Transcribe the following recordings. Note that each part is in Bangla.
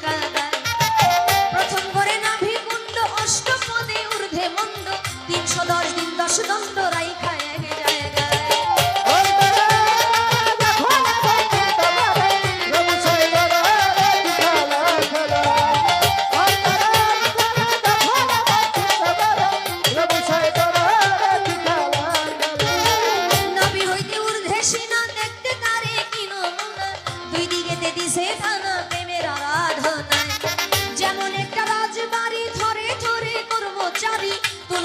ಕದ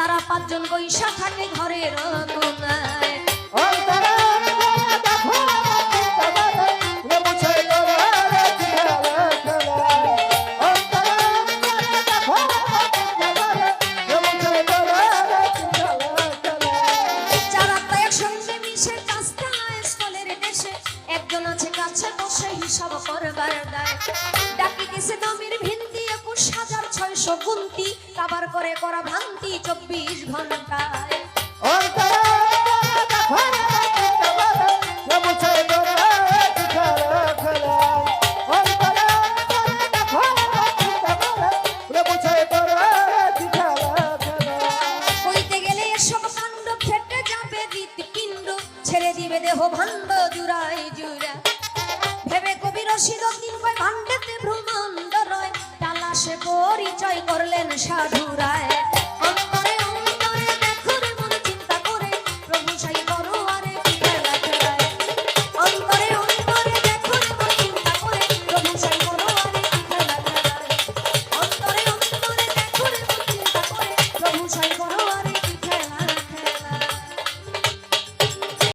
তারা পাঁচজন বৈশা থাকে ঘরের কোনায় একজন আছে কাছে বসে হিসাব করবার দায়। ডাকিতেছে দামের গুনতি কাবার করে করা ভান্তি চব্বিশ ঘন্টায়। ছেড়ে দিবে দেহ ভাণ্ড জুড়াই জুড়া। ভেবে কবি রশিদ দিন ভাণ্ডেতে ভ্রমণ পরিচয় করলেন সাধুরায়।